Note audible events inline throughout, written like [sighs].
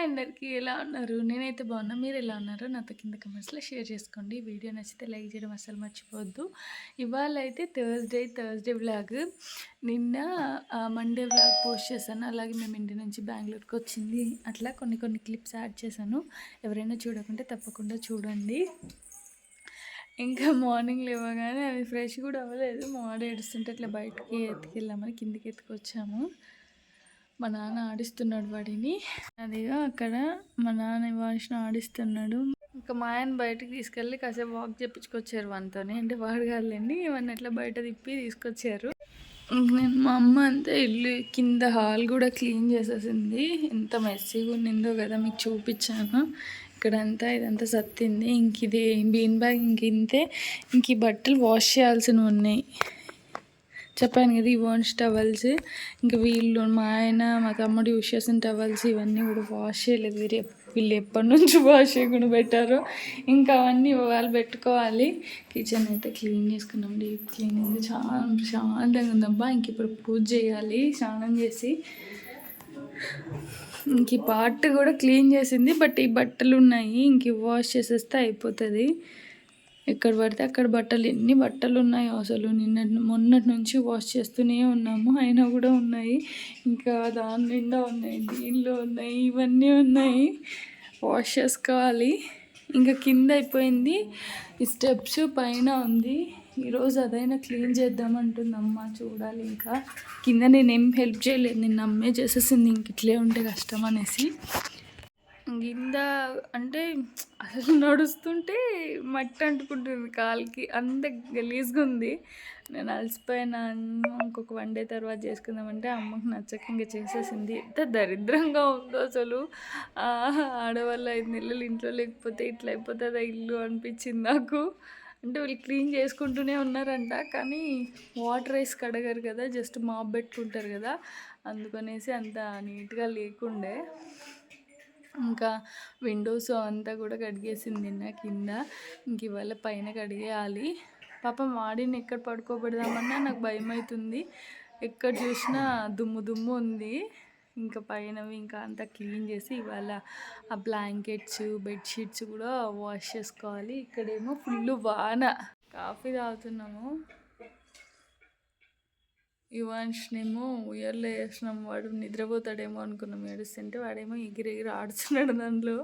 Hi అందరికీ ఎలా ఉన్నారు? నేనైతే బాగున్నా. మీరు ఎలా ఉన్నారో నాతో కింద కమెంట్స్లో షేర్ చేసుకోండి. వీడియో నచ్చితే లైక్ చేయడం అసలు మర్చిపోవద్దు. ఇవాళ అయితే థర్స్డే థర్స్డే వ్లాగ్ నిన్న మండే వ్లాగ్ పోస్ట్ చేశాను. అలాగే మేము ఇంటి నుంచి బెంగళూరుకి వచ్చింది. అట్లా కొన్ని కొన్ని క్లిప్స్ యాడ్ చేశాను. ఎవరైనా చూడకుంటే తప్పకుండా చూడండి. ఇంకా మార్నింగ్ లేవగానే అది ఫ్రెష్ కూడా అవ్వలేదు. మార్నింగ్ ఏడుస్తుంటే అట్లా బయటికి ఎత్తుకెళ్ళామని కిందికి ఎత్తుకొచ్చాము. మా నాన్న ఆడిస్తున్నాడు వాడిని. అదిగా అక్కడ మా నాన్న వాడిని ఆడిస్తున్నాడు. ఇంకా మా ఆయన బయటకు తీసుకెళ్ళి కాసేపు వాక్ చేపించుకొచ్చారు వానితోని. అంటే వాడు కాదులేండి ఇవన్నీ అట్లా బయట తిప్పి తీసుకొచ్చారు. నేను మా అమ్మ అంతా ఇల్లు కింద హాల్ కూడా క్లీన్ చేసేసింది. ఎంత మెస్సీగా ఉండిందో కదా మీకు చూపించాను. ఇక్కడంతా ఇదంతా సత్తింది. ఇంక ఇది బీన్ బ్యాగ్ ఇంక ఇంతే. ఇంక ఈ బట్టలు వాష్ చేయాల్సినవి ఉన్నాయి. చెప్పాను కదా ఈ ఓన్స్ టవల్స్. ఇంకా వీళ్ళు మా ఆయన మా తమ్ముడు యూస్ చేసిన టవల్స్ ఇవన్నీ కూడా వాష్ చేయలేదు. వీరు వీళ్ళు ఎప్పటి నుంచి వాష్ చేయకుండా పెట్టారో. ఇంకా అవన్నీ వాళ్ళు పెట్టుకోవాలి. కిచెన్ అయితే క్లీన్ చేసుకున్నాం. డీప్ క్లీనింగ్ చాలా ప్రశాంతంగా ఉందబ్బా ఇంక ఇప్పుడు పూజ చేయాలి. స్నానం చేసి. ఇంక ఈ పార్ట్ కూడా క్లీన్ చేసింది. బట్ ఈ బట్టలు ఉన్నాయి. ఇంక వాష్ చేసేస్తే అయిపోతుంది. ఎక్కడ పడితే అక్కడ బట్టలు ఎన్ని బట్టలు ఉన్నాయో అసలు నిన్న మొన్నటి నుంచి వాష్ చేస్తూనే ఉన్నాము. అయినా కూడా ఉన్నాయి. ఇంకా దాని నిండా ఉన్నాయి దీనిలో ఉన్నాయి ఇవన్నీ ఉన్నాయి. వాష్ చేసుకోవాలి. ఇంకా కింద అయిపోయింది. ఈ స్టెప్స్ పైన ఉంది. ఈరోజు అదైనా క్లీన్ చేద్దామంటుందమ్మ చూడాలి ఇంకా. కింద నేనేం హెల్ప్ చేయలేదు నిన్న అమ్మే చేసేసింది ఇంక ఇట్లే ఉంటే కష్టం అనేసి. కింద అంటే అసలు నడుస్తుంటే మట్టి అంటుకుంటుంది కాలుకి. అంత గలీజ్గా ఉంది. నేను అలసిపోయిన. ఇంకొక వన్ డే తర్వాత చేసుకుందామంటే అమ్మకు నచ్చక ఇంకా చేసేసింది. ఎంత దరిద్రంగా ఉందో అసలు. ఆడవాళ్ళు ఐదు నెలలు ఇంట్లో లేకపోతే ఇట్లా అయిపోతుందా ఇల్లు అనిపించింది నాకు. అంటే వీళ్ళు క్లీన్ చేసుకుంటూనే ఉన్నారంట. కానీ వాటర్ వేసి కడగరు కదా. జస్ట్ మాప్ పెట్టుకుంటారు కదా. అందుకనేసి అంత నీట్గా లేకుండే. ఇంకా విండోస్ అంతా కూడా కడిగేసింది నిన్న కింద. ఇంక ఇవాళ పైన కడిగేయాలి. పాపం వాడిని ఎక్కడ పడుకోబెడదామన్నా నాకు భయం అవుతుంది ఎక్కడ చూసినా దుమ్ము దుమ్ము ఉంది. ఇంకా పైనవి ఇంకా అంతా క్లీన్ చేసి ఇవాళ ఆ బ్లాంకెట్స్ బెడ్షీట్స్ కూడా వాష్ చేసుకోవాలి. ఇక్కడేమో ఫుల్ వాన. కాఫీ తాగుతున్నాము. యువాన్ష్నేమో ఉయర్లో వేసినాం వాడు నిద్రపోతాడేమో అనుకున్నాం ఏడుస్తుంటే వాడేమో ఎగిరి ఎగిరి ఆడుతున్నాడు దాంట్లో.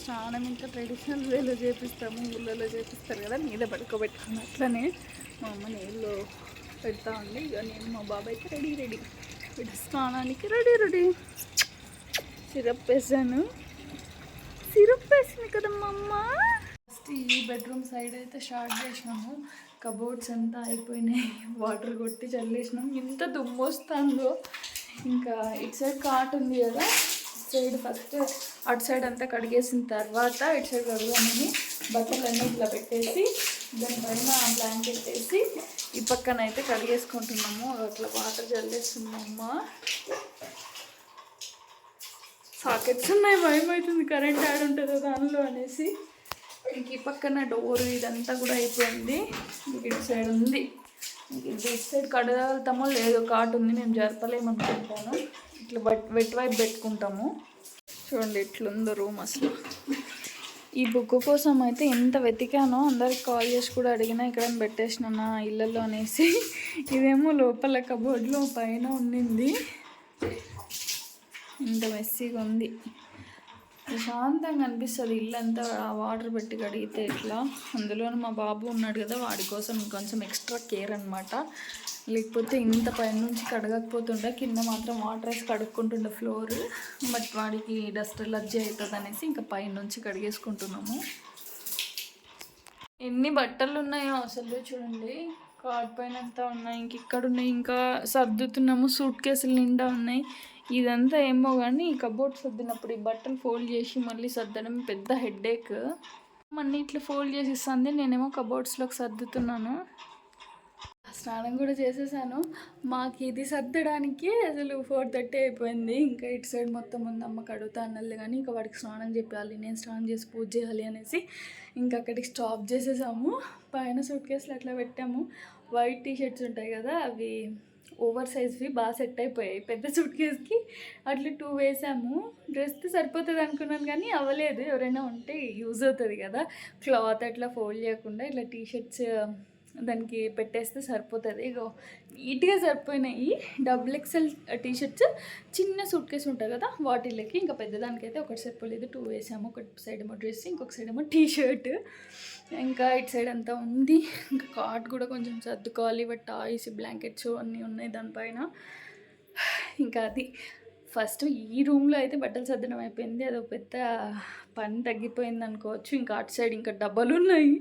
స్నానం ఇంకా ట్రెడిషనల్ వేలో చేపిస్తాము ఊళ్ళలో చేపిస్తారు కదా మీద పడుకోబెట్టుకుని అట్లనే మా అమ్మ నీళ్ళు పెడతా ఉంది. ఇక నేను మా బాబాయ్ అయితే రెడీ రెడీ. వీడు స్నానానికి రెడీ రెడీ. సిరప్ వేసాను. సిరప్ వేసింది కదమ్మా అమ్మ. ఫస్ట్ ఈ బెడ్రూమ్ సైడ్ అయితే స్టార్ట్ చేసినాము. కబోర్డ్స్ అంతా అయిపోయినాయి. [laughs] వాటర్ కొట్టి చల్లేసినాం. ఎంత దుమ్ము వస్తుందో ఇంకా ఇటు సైడ్ కాట్ ఉంది కదా సైడ్ ఫస్ట్ అటు సైడ్ అంతా కడిగేసిన తర్వాత ఇటు సైడ్ కడుగుదామని బట్టలు అన్నీ ఇట్లా పెట్టేసి దానిపైన బ్లాంకెట్ వేసి ఈ పక్కన అయితే కడిగేసుకుంటున్నాము. అట్లా వాటర్ చల్లేస్తున్నామమ్మ. సాకెట్స్ ఉన్నాయి. భయం అవుతుంది కరెంట్ యాడ్ ఉంటుందో దానిలో అనేసి. ఇంక ఈ పక్కన డోర్ ఇదంతా కూడా అయిపోయింది. ఇటు సైడ్ ఉంది. ఇటు సైడ్ కడగలుగుతామో లేదో కాటు ఉంది మేము జరపలేమనుకుంటాను ఇట్లా బట్ వెట్ వైపు పెట్టుకుంటాము. చూడండి ఎట్లుందో రూమ్ అసలు. ఈ బుక్ కోసం అయితే ఎంత వెతికానో అందరికి కాల్ చేసి కూడా అడిగినా ఇక్కడ పెట్టేసిన నా ఇళ్ళల్లో అనేసి. ఇదేమో లోపల కబోర్డ్లో పైన ఉండింది ఇంత మెస్సీగా ఉంది. ప్రశాంతంగా అనిపిస్తుంది. ఇల్లంతా వాటర్ పెట్టి కడిగితే ఇట్లా అందులో మా బాబు ఉన్నాడు కదా వాడి కోసం కొంచెం ఎక్స్ట్రా కేర్ అనమాట లేకపోతే ఇంత పైన నుంచి కడగకపోతుండే కింద మాత్రం వాటర్ వేసి కడుక్కుంటుండే ఫ్లోర్. బట్ వాడికి డస్ట్ ఎలర్జీ అవుతుంది అనేసి ఇంకా పైన నుంచి కడిగేసుకుంటున్నాము. ఎన్ని బట్టలు ఉన్నాయో అసలు చూడండి. కార్డ్ పైన అంతా ఉన్నాయి. ఇంక ఇక్కడ ఉన్నాయి. ఇంకా సర్దుతున్నాము. సూట్ కేసులు నిండా ఉన్నాయి. ఇదంతా ఏమో కానీ ఈ కబోర్డ్ సర్దినప్పుడు ఈ బట్టలు ఫోల్డ్ చేసి మళ్ళీ సర్దడం పెద్ద హెడ్ఏక్ మళ్ళీ ఇట్లా ఫోల్డ్ చేసి ఇస్తుంది నేనేమో కబోర్డ్స్లోకి సర్దుతున్నాను. స్నానం కూడా చేసేసాను. మాకు ఇది సర్దడానికి అసలు ఫోర్ థర్టీ అయిపోయింది. ఇంకా ఇటు సైడ్ మొత్తం ఉంది. అమ్మ కడుగుతా అన్నది కానీ ఇంకా వాడికి స్నానం చెప్పాలి. నేను స్నానం చేసి పూజ చేయాలి అనేసి ఇంకా అక్కడికి స్టాప్ చేసేసాము. పైన సూట్ కేసులు అట్లా పెట్టాము. వైట్ టీ షర్ట్స్ ఉంటాయి కదా అవి ఓవర్ సైజ్వి బాగా సెట్ అయిపోయాయి. పెద్ద సూట్ కేస్కి అట్లా టూ వేసాము. డ్రెస్ సరిపోతుంది అనుకున్నాను కానీ అవ్వలేదు. ఎవరైనా ఉంటే యూజ్ అవుతుంది కదా. క్లాత్ అట్లా ఫోల్డ్ చేయకుండా ఇట్లా టీ షర్ట్స్ దానికి పెట్టేస్తే సరిపోతుంది. ఇగో నీట్గా సరిపోయినాయి డబుల్ ఎక్సెల్ టీషర్ట్స్. చిన్న సూట్ కేసు ఉంటుంది కదా వాటిల్లోకి ఇంకా పెద్దదానికైతే ఒకటి సరిపోలేదు. టూ వేసాము ఒక సైడ్ ఏమో డ్రెస్ ఇంకొక సైడ్ ఏమో టీ షర్ట్ ఇంకా ఇటు సైడ్ అంతా ఉంది. ఇంకా కార్ట్ కూడా కొంచెం సర్దుకోవాలి. బట్ టాయ్స్ బ్లాంకెట్స్ అన్నీ ఉన్నాయి దానిపైన. [sighs] ఇంకా అది. ఫస్ట్ ఈ రూమ్లో అయితే బట్టలు సర్దడం అయిపోయింది. అదొక పెద్ద పని తగ్గిపోయింది అనుకోవచ్చు. ఇంకా అటు సైడ్ ఇంకా డబ్బలు ఉన్నాయి.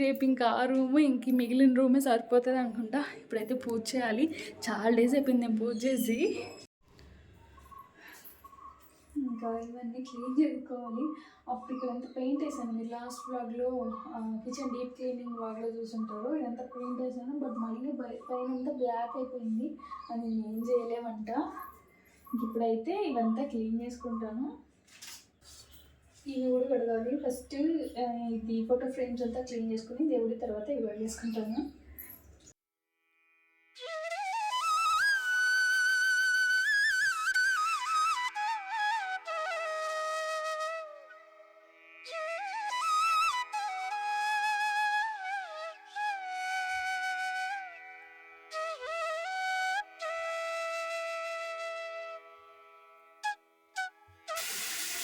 రేపు ఇంకా ఆ రూము ఇంక మిగిలిన రూమే సరిపోతుంది అనుకుంటా. ఇప్పుడైతే పూజ చేయాలి. చాలా డేస్ అయిపోయింది నేను పూజ చేసి. ఇంకా ఇవన్నీ క్లీన్ చేసుకోవాలి. అప్పుడు ఇక్కడ ఎంత పెయింట్ వేసాను. మీరు లాస్ట్ వ్లాగ్లో కిచెన్ డీప్ క్లీనింగ్ వ్లాగ్లో చూసుంటారు. ఇదంతా పెయింట్ వేసాను. బట్ మళ్ళీ పైన అంతా బ్లాక్ అయిపోయింది. అది నేను ఏం చేయలేమంట. ఇప్పుడైతే ఇవంతా క్లీన్ చేసుకుంటాను. ఇవి కూడా కడగాలి. ఫస్ట్ ఇది ఫోటో ఫ్రేమ్స్ అంతా క్లీన్ చేసుకుని దేవుడి తర్వాత ఇవి చేసుకుంటాను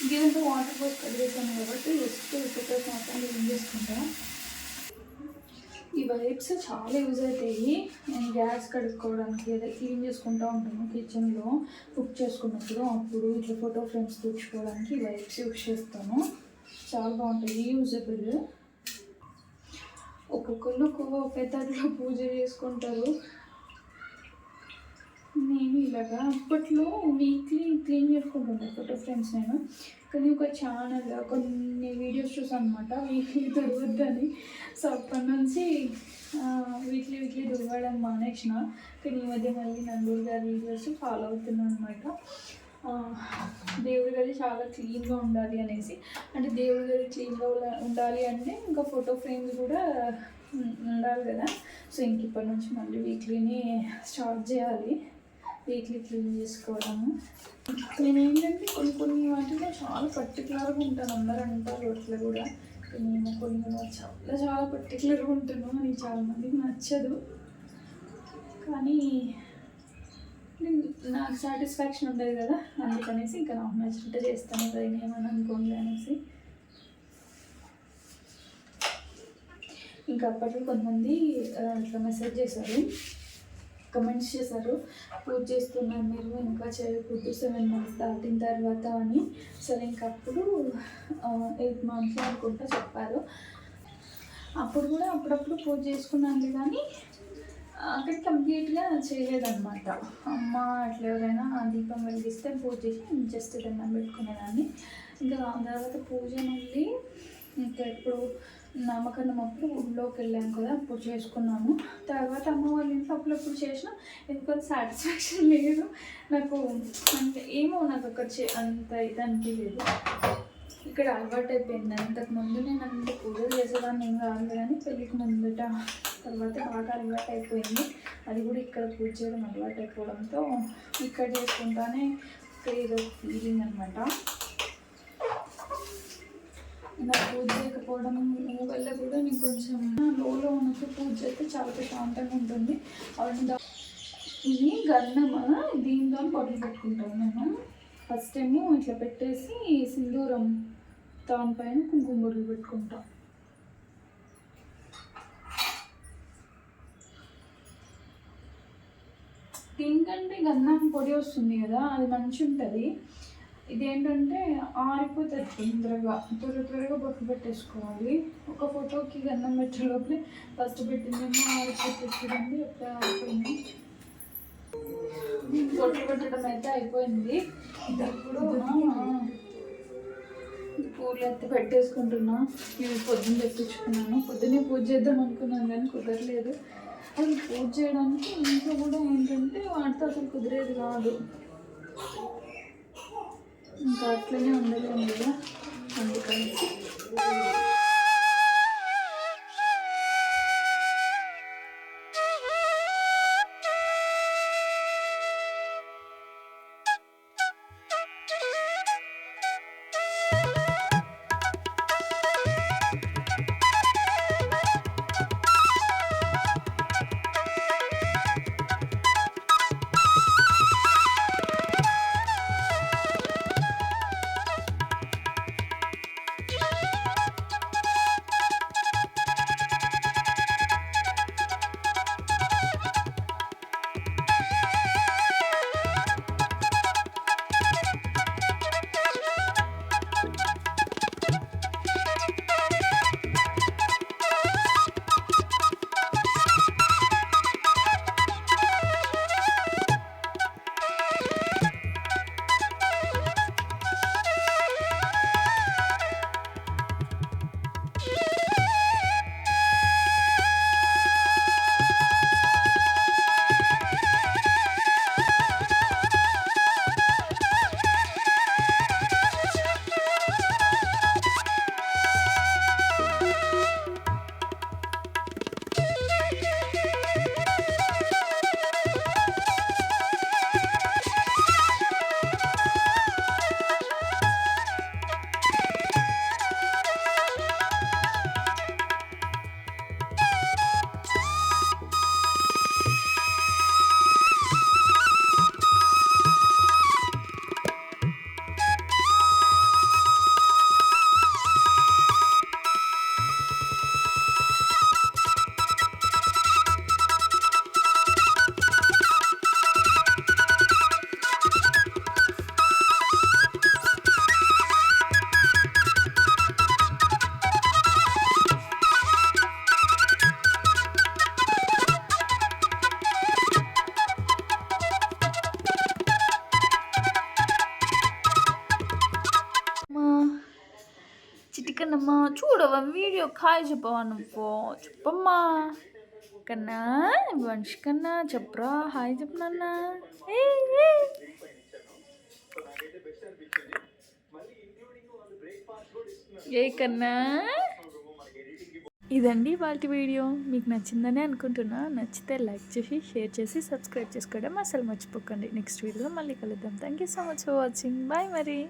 దీంతో వాటర్ పోసి కడిగేసాను కాబట్టి జస్ట్ ఫోటోస్ మాత్రం క్లీన్ చేసుకుంటా? ఈ వైప్స్ చాలా యూజ్ అవుతాయి. నేను గ్యాస్ కడుక్కోవడానికి అదే క్లీన్ చేసుకుంటూ ఉంటాను కిచెన్లో కుక్ చేసుకున్నప్పుడు అప్పుడు ఇట్లా ఫోటో ఫ్రేమ్స్ తుడుచుకోవడానికి ఈ వైప్స్ యూజ్ చేస్తాను. చాలా బాగుంటాయి యూజబుల్ ఒక్కొక్కళ్ళు ఒక్కొక్క పెద్దలో పూజ చేసుకుంటారు. నేను ఇలాగా. అప్పట్లో వీక్లీ క్లీన్ చేసుకుంటుండే ఫోటో ఫ్రేమ్స్ నేను. కానీ ఒక ఛానల్ కొన్ని వీడియోస్ చూసాను అనమాట వీక్లీ దొరకద్దని సో అప్పటి నుంచి వీక్లీ వీక్లీ దొరకడం మానేసిన. కానీ ఈ మధ్య మళ్ళీ నందూరు గారి వీడియోస్ ఫాలో అవుతున్నాను అనమాట దేవుడి గది చాలా క్లీన్గా ఉండాలి అనేసి. అంటే దేవుడి గది క్లీన్గా ఉండాలి అంటే ఇంకా ఫోటో ఫ్రేమ్స్ కూడా ఉండాలి కదా. సో ఇంక ఇప్పటి నుంచి మళ్ళీ వీక్లీని స్టార్ట్ చేయాలి. వీటిని క్లీన్ చేసుకోవడము నేను ఏంటంటే కొన్ని కొన్ని వాటిలో చాలా పర్టికులర్గా ఉంటాను. అందరూ అంటారు అట్లా కూడా. నేను కొన్ని చాలా చాలా పర్టికులర్గా ఉంటాను అని చాలామందికి నచ్చదు. కానీ నేను- నాకు సాటిస్ఫాక్షన్ ఉండదు కదా అందుకనేసి ఇంకా నాకు నచ్చినట్టు చేస్తాను. కదా ఏమని అనుకోండి అనేసి. ఇంకా అప్పట్లో కొంతమంది ఆ, ఇట్లా మెసేజ్ చేశారు. కమెంట్స్ చేశారు. పూజ చేస్తున్నారు మీరు. ఇంకా చేయకూడదు సెవెన్ మంత్స్ దాటిన తర్వాత అని. సరే ఇంకా అప్పుడు ఎయిట్ మంత్స్ అనుకుంటా చెప్పారు. అప్పుడు కూడా అప్పుడప్పుడు పూజ చేసుకున్నాను కానీ అక్కడ కంప్లీట్గా చేయలేదన్నమాట. అమ్మ అట్లా ఎవరైనా దీపం వెలిగిస్తే పూజ చేసి జస్ట్ దండం పెట్టుకునేదాన్ని. ఇంకా దాని తర్వాత పూజ మళ్ళీ ఇంకా ఎప్పుడు నామకరణం అప్పుడు ఊళ్ళోకి వెళ్ళాను కదా అప్పుడు చేసుకున్నాము. తర్వాత అమ్మ వాళ్ళ ఇంట్లో అప్పుడప్పుడు చేసిన ఇంకొక సాటిస్ఫాక్షన్ లేదు. నాకు అంటే ఏమో నాకు అక్కడ చే అంత ఇది అనిపించలేదు ఇక్కడ అలవాటు అయిపోయింది. అంతకు ముందు నేను అంత పూజలు చేసేదాన్ని ఏం కాదు కానీ పెళ్ళికి ముందట తర్వాత బాగా అలవాటు అయిపోయింది. అది కూడా ఇక్కడ పూజ చేయడం అలవాటు అయిపోవడంతో ఇక్కడ చేసుకుంటానే ఏదో ఫీలింగ్ అనమాట ఇలా పూజ చేయకపోవడం వల్ల కూడా నేను కొంచెం లోలో ఉన్నప్పుడు పూజ చేస్తే చాలా ప్రశాంతంగా ఉంటుంది. అవన్నీ ఇది గన్నమ దీంతో పొట్టలు పెట్టుకుంటాను నేను. ఫస్ట్ ఏమో ఇట్లా పెట్టేసి సింధూరం దానిపైన కుంకుమ బొట్లు పెట్టుకుంటాం. దీనికంటే గంధం పొడి వస్తుంది కదా అది మంచి ఉంటుంది. ఇదేంటంటే ఆరిపోతుంది తొందరగా. త్వర త్వరగా బొట్టు పెట్టేసుకోవాలి. ఒక ఫోటోకి గంధం పెట్టే లోపలే ఫస్ట్ పెట్టిందేమో ఆరిపోతుంది చూడండి ఎట్లా ఆరిపోయింది బొట్టు పెట్టడం అయితే అయిపోయింది. ఇప్పుడు పూలు ఎత్తి పెట్టేసుకుంటున్నా. ఇవి పొద్దున్న తెప్పించుకున్నాను. పొద్దున్నే పూజ చేద్దాం అనుకున్నాను కానీ కుదరలేదు. అది పూజ చేయడానికి ఇంట్లో కూడా ఏంటంటే వాటితో అసలు కుదిరేది కాదు. ఇంకా అట్లనే ఉండలేము కదా హాయ్ చెప్పవా నువ్వు చెప్పమ్మా. కన్నా వంశ కన్నా చెప్పరా. హాయ్ చెప్పనన్నా. ఏ కన్నా. ఇదండి వాళ్ళ వీడియో. మీకు నచ్చిందని అనుకుంటున్నా. నచ్చితే లైక్ చేసి షేర్ చేసి సబ్స్క్రైబ్ చేసుకోవడం అసలు మర్చిపోకండి. నెక్స్ట్ వీడియోలో మళ్ళీ కలుద్దాం. Thank you so much for watching. Bye మరి.